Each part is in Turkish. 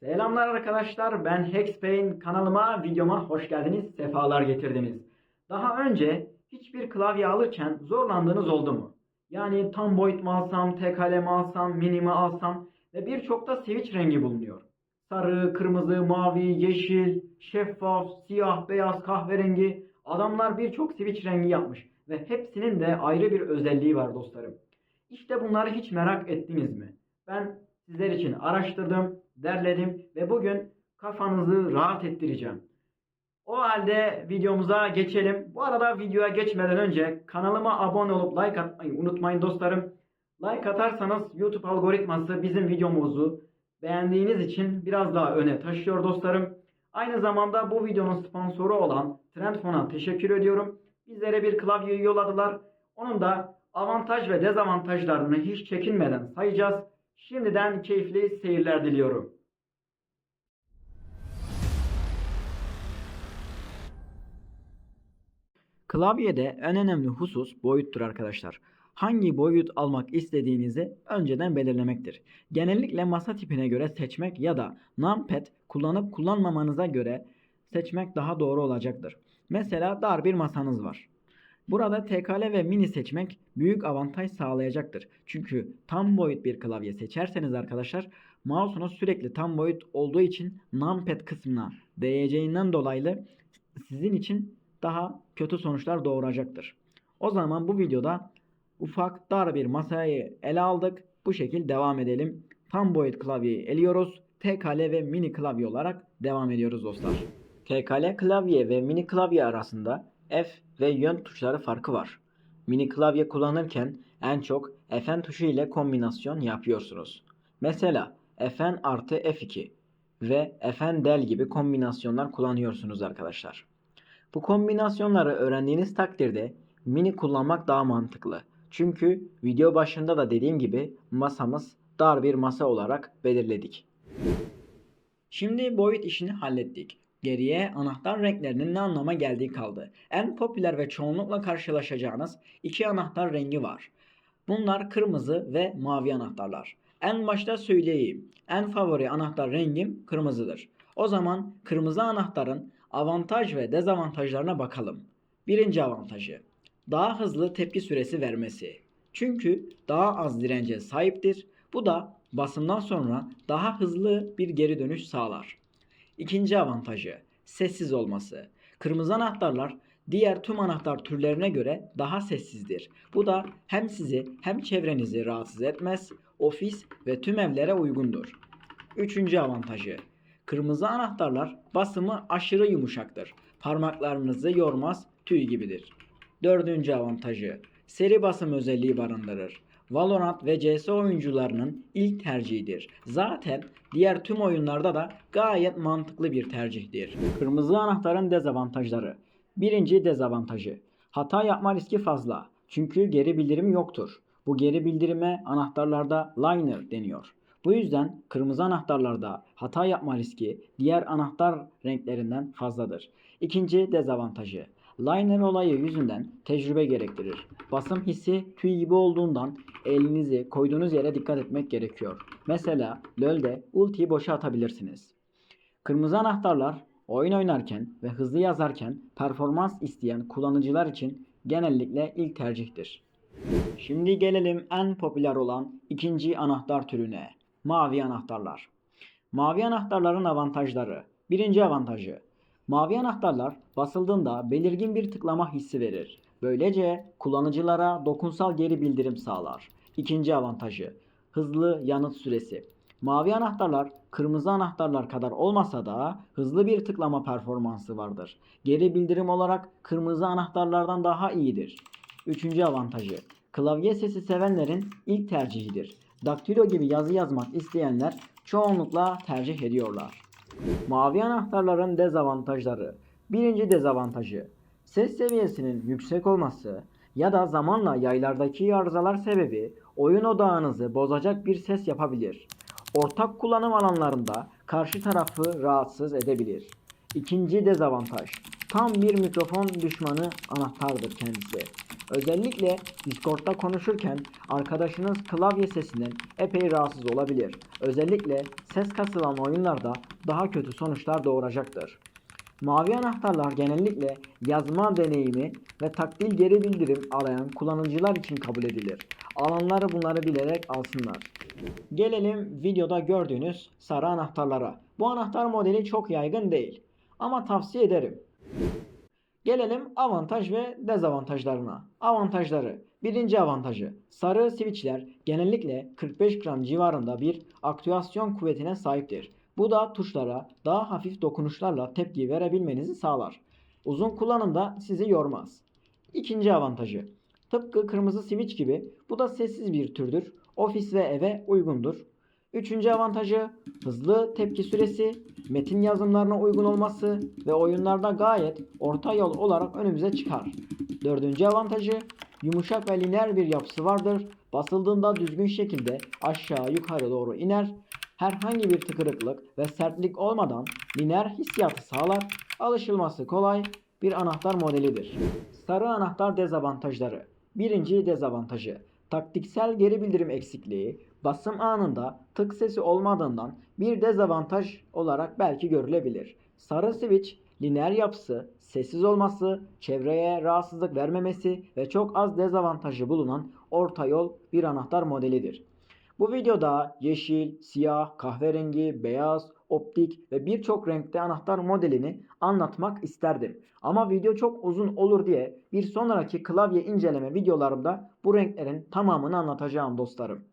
Selamlar arkadaşlar ben Hexpain kanalıma videoma hoş geldiniz sefalar getirdiniz. Daha önce hiçbir klavye alırken zorlandığınız oldu mu? Yani tam boyut mu alsam, tek kalem alsam, mini mi alsam ve birçok da switch rengi bulunuyor. Sarı, kırmızı, mavi, yeşil, şeffaf, siyah, beyaz, kahverengi adamlar birçok switch rengi yapmış ve hepsinin de ayrı bir özelliği var dostlarım. İşte bunları hiç merak ettiniz mi? Ben sizler için araştırdım, derledim ve bugün kafanızı rahat ettireceğim. O halde videomuza geçelim. Bu arada videoya geçmeden önce kanalıma abone olup like atmayı unutmayın dostlarım. Like atarsanız YouTube algoritması bizim videomuzu beğendiğiniz için biraz daha öne taşıyor dostlarım. Aynı zamanda bu videonun sponsoru olan Trendfon'a teşekkür ediyorum. Bizlere bir klavye yolladılar. Onun da avantaj ve dezavantajlarını hiç çekinmeden sayacağız. Şimdiden keyifli seyirler diliyorum. Klavyede en önemli husus boyuttur arkadaşlar. Hangi boyut almak istediğinizi önceden belirlemektir. Genellikle masa tipine göre seçmek ya da numpad kullanıp kullanmamanıza göre seçmek daha doğru olacaktır. Mesela dar bir masanız var. Burada TKL ve mini seçmek büyük avantaj sağlayacaktır. Çünkü tam boyut bir klavye seçerseniz arkadaşlar mouse'unuz sürekli tam boyut olduğu için numpad kısmına değeceğinden dolayı sizin için daha kötü sonuçlar doğuracaktır. O zaman bu videoda ufak dar bir masayı ele aldık. Bu şekil devam edelim. Tam boyut klavyeyi eliyoruz. TKL ve mini klavye olarak devam ediyoruz dostlar. TKL klavye ve mini klavye arasında F ve yön tuşları farkı var. Mini klavye kullanırken en çok Fn tuşu ile kombinasyon yapıyorsunuz. Mesela Fn artı F2 ve Fn del gibi kombinasyonlar kullanıyorsunuz arkadaşlar. Bu kombinasyonları öğrendiğiniz takdirde mini kullanmak daha mantıklı. Çünkü video başında da dediğim gibi masamız dar bir masa olarak belirledik. Şimdi boyut işini hallettik. Geriye anahtar renklerinin ne anlama geldiği kaldı. En popüler ve çoğunlukla karşılaşacağınız iki anahtar rengi var. Bunlar kırmızı ve mavi anahtarlar. En başta söyleyeyim. En favori anahtar rengim kırmızıdır. O zaman kırmızı anahtarın avantaj ve dezavantajlarına bakalım. Birinci avantajı. Daha hızlı tepki süresi vermesi. Çünkü daha az dirence sahiptir. Bu da basımdan sonra daha hızlı bir geri dönüş sağlar. İkinci avantajı sessiz olması. Kırmızı anahtarlar diğer tüm anahtar türlerine göre daha sessizdir. Bu da hem sizi hem çevrenizi rahatsız etmez, ofis ve tüm evlere uygundur. Üçüncü avantajı Kırmızı anahtarlar basımı aşırı yumuşaktır. Parmaklarınızı yormaz, tüy gibidir. Dördüncü avantajı seri basım özelliği barındırır. Valorant ve CS oyuncularının ilk tercihidir. Zaten diğer tüm oyunlarda da gayet mantıklı bir tercihtir. Kırmızı anahtarın dezavantajları. Birinci dezavantajı. Hata yapma riski fazla. Çünkü geri bildirim yoktur. Bu geri bildirime anahtarlarda liner deniyor. Bu yüzden kırmızı anahtarlarda hata yapma riski diğer anahtar renklerinden fazladır. İkinci dezavantajı. Liner olayı yüzünden tecrübe gerektirir. Basım hissi tüy gibi olduğundan elinizi koyduğunuz yere dikkat etmek gerekiyor. Mesela LoL'de ultiyi boşa atabilirsiniz. Kırmızı anahtarlar oyun oynarken ve hızlı yazarken performans isteyen kullanıcılar için genellikle ilk tercihtir. Şimdi gelelim en popüler olan ikinci anahtar türüne. Mavi anahtarlar. Mavi anahtarların avantajları. Birinci avantajı. Mavi anahtarlar basıldığında belirgin bir tıklama hissi verir. Böylece kullanıcılara dokunsal geri bildirim sağlar. İkinci avantajı. Hızlı yanıt süresi. Mavi anahtarlar kırmızı anahtarlar kadar olmasa da hızlı bir tıklama performansı vardır. Geri bildirim olarak kırmızı anahtarlardan daha iyidir. Üçüncü avantajı. Klavye sesi sevenlerin ilk tercihidir. Daktilo gibi yazı yazmak isteyenler çoğunlukla tercih ediyorlar. Mavi anahtarların dezavantajları. Birinci dezavantajı. Ses seviyesinin yüksek olması ya da zamanla yaylardaki arızalar sebebi oyun odağınızı bozacak bir ses yapabilir. Ortak kullanım alanlarında karşı tarafı rahatsız edebilir. İkinci dezavantaj. Tam bir mikrofon düşmanı anahtardır kendisi. Özellikle Discord'da konuşurken arkadaşınız klavye sesinden epey rahatsız olabilir. Özellikle ses kasılan oyunlarda daha kötü sonuçlar doğuracaktır. Mavi anahtarlar genellikle yazma deneyimi ve taktil geri bildirim arayan kullanıcılar için kabul edilir. Alanları bunları bilerek alsınlar. Gelelim videoda gördüğünüz sarı anahtarlara. Bu anahtar modeli çok yaygın değil ama tavsiye ederim. Gelelim avantaj ve dezavantajlarına. Avantajları. Birinci avantajı. Sarı switchler genellikle 45 gram civarında bir aktüasyon kuvvetine sahiptir. Bu da tuşlara daha hafif dokunuşlarla tepki verebilmenizi sağlar. Uzun kullanımda sizi yormaz. İkinci avantajı. Tıpkı kırmızı switch gibi bu da sessiz bir türdür. Ofis ve eve uygundur. Üçüncü avantajı hızlı tepki süresi, metin yazımlarına uygun olması ve oyunlarda gayet orta yol olarak önümüze çıkar. Dördüncü avantajı yumuşak ve lineer bir yapısı vardır. Basıldığında düzgün şekilde aşağı yukarı doğru iner. Herhangi bir tıkırıklık ve sertlik olmadan lineer hissiyatı sağlar. Alışılması kolay bir anahtar modelidir. Sarı anahtar dezavantajları. Birinci dezavantajı. Taktiksel geri bildirim eksikliği, basım anında tık sesi olmadığından bir dezavantaj olarak belki görülebilir. Sarı switch, lineer yapısı, sessiz olması, çevreye rahatsızlık vermemesi ve çok az dezavantajı bulunan orta yol bir anahtar modelidir. Bu videoda yeşil, siyah, kahverengi, beyaz, optik ve birçok renkte anahtar modelini anlatmak isterdim. Ama video çok uzun olur diye bir sonraki klavye inceleme videolarımda bu renklerin tamamını anlatacağım dostlarım.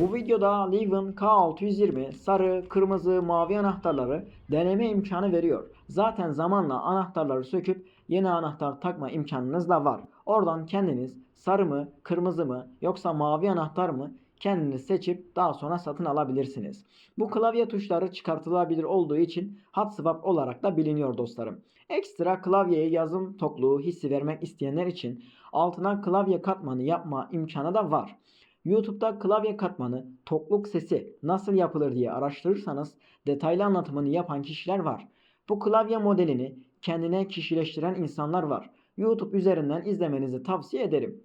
Bu videoda Leven K620 sarı, kırmızı, mavi anahtarları deneme imkanı veriyor. Zaten zamanla anahtarları söküp yeni anahtar takma imkanınız da var. Oradan kendiniz sarı mı, kırmızı mı yoksa mavi anahtar mı kendiniz seçip daha sonra satın alabilirsiniz. Bu klavye tuşları çıkartılabilir olduğu için hot swap olarak da biliniyor dostlarım. Ekstra klavyeye yazım tokluğu hissi vermek isteyenler için altına klavye katmanı yapma imkanı da var. YouTube'da klavye katmanı, tokluk sesi nasıl yapılır diye araştırırsanız detaylı anlatımını yapan kişiler var. Bu klavye modelini kendine kişileştiren insanlar var. YouTube üzerinden izlemenizi tavsiye ederim.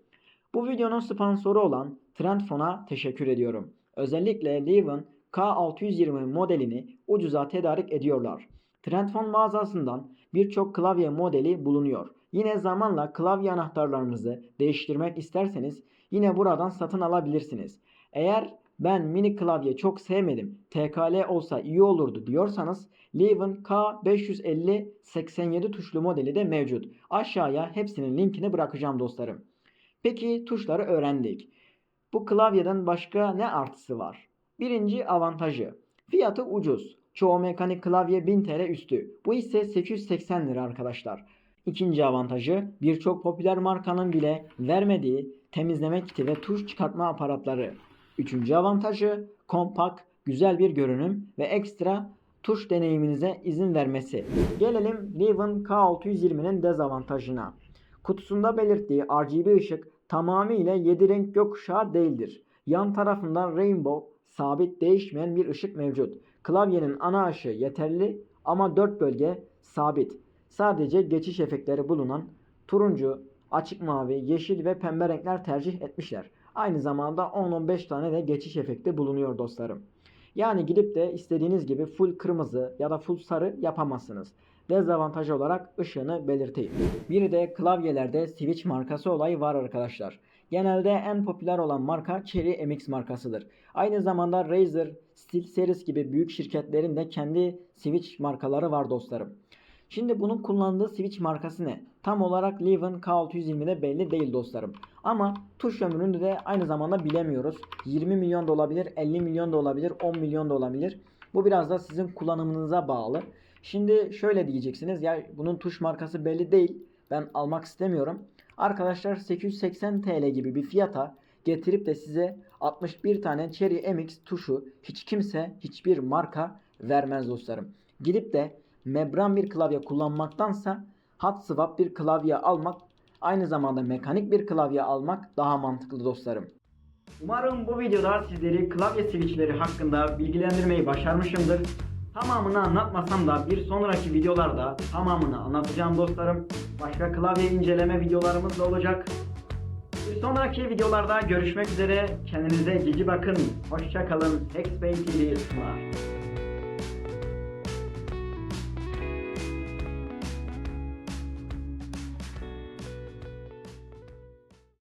Bu videonun sponsoru olan Trendfon'a teşekkür ediyorum. Özellikle Leven K620 modelini ucuza tedarik ediyorlar. Trendfon mağazasından birçok klavye modeli bulunuyor. Yine zamanla klavye anahtarlarınızı değiştirmek isterseniz yine buradan satın alabilirsiniz. Eğer ben mini klavye çok sevmedim, TKL olsa iyi olurdu diyorsanız Leven K550 87 tuşlu modeli de mevcut. Aşağıya hepsinin linkini bırakacağım dostlarım. Peki tuşları öğrendik. Bu klavyeden başka ne artısı var? Birinci avantajı. Fiyatı ucuz. Çoğu mekanik klavye 1000 TL üstü. Bu ise 880 lira arkadaşlar. İkinci avantajı birçok popüler markanın bile vermediği temizleme kiti ve tuş çıkartma aparatları. Üçüncü avantajı kompakt, güzel bir görünüm ve ekstra tuş deneyiminize izin vermesi. Gelelim Leven K620'nin dezavantajına. Kutusunda belirttiği RGB ışık tamamıyla 7 renk gökkuşağı değildir. Yan tarafında rainbow sabit değişmeyen bir ışık mevcut. Klavyenin ana ışığı yeterli ama 4 bölge sabit. Sadece geçiş efektleri bulunan turuncu, açık mavi, yeşil ve pembe renkler tercih etmişler. Aynı zamanda 10-15 tane de geçiş efekti bulunuyor dostlarım. Yani gidip de istediğiniz gibi full kırmızı ya da full sarı yapamazsınız. Dezavantaj olarak ışığını belirteyim. Bir de klavyelerde switch markası olayı var arkadaşlar. Genelde en popüler olan marka Cherry MX markasıdır. Aynı zamanda Razer, SteelSeries gibi büyük şirketlerin de kendi switch markaları var dostlarım. Şimdi bunun kullandığı switch markası ne? Tam olarak Leven K620'de belli değil dostlarım. Ama tuş ömrünü de aynı zamanda bilemiyoruz. 20 milyon da olabilir, 50 milyon da olabilir, 10 milyon da olabilir. Bu biraz da sizin kullanımınıza bağlı. Şimdi şöyle diyeceksiniz ya bunun tuş markası belli değil. Ben almak istemiyorum. Arkadaşlar 880 TL gibi bir fiyata getirip de size 61 tane Cherry MX tuşu hiç kimse hiçbir marka vermez dostlarım. Gidip de membran bir klavye kullanmaktansa hot swap bir klavye almak aynı zamanda mekanik bir klavye almak daha mantıklı dostlarım. Umarım bu videoda sizleri klavye switchleri hakkında bilgilendirmeyi başarmışımdır. Tamamını anlatmasam da bir sonraki videolarda tamamını anlatacağım dostlarım. Başka klavye inceleme videolarımız da olacak. Bir sonraki videolarda görüşmek üzere. Kendinize cici bakın. Hoşça kalın. Hexbay TV sunar.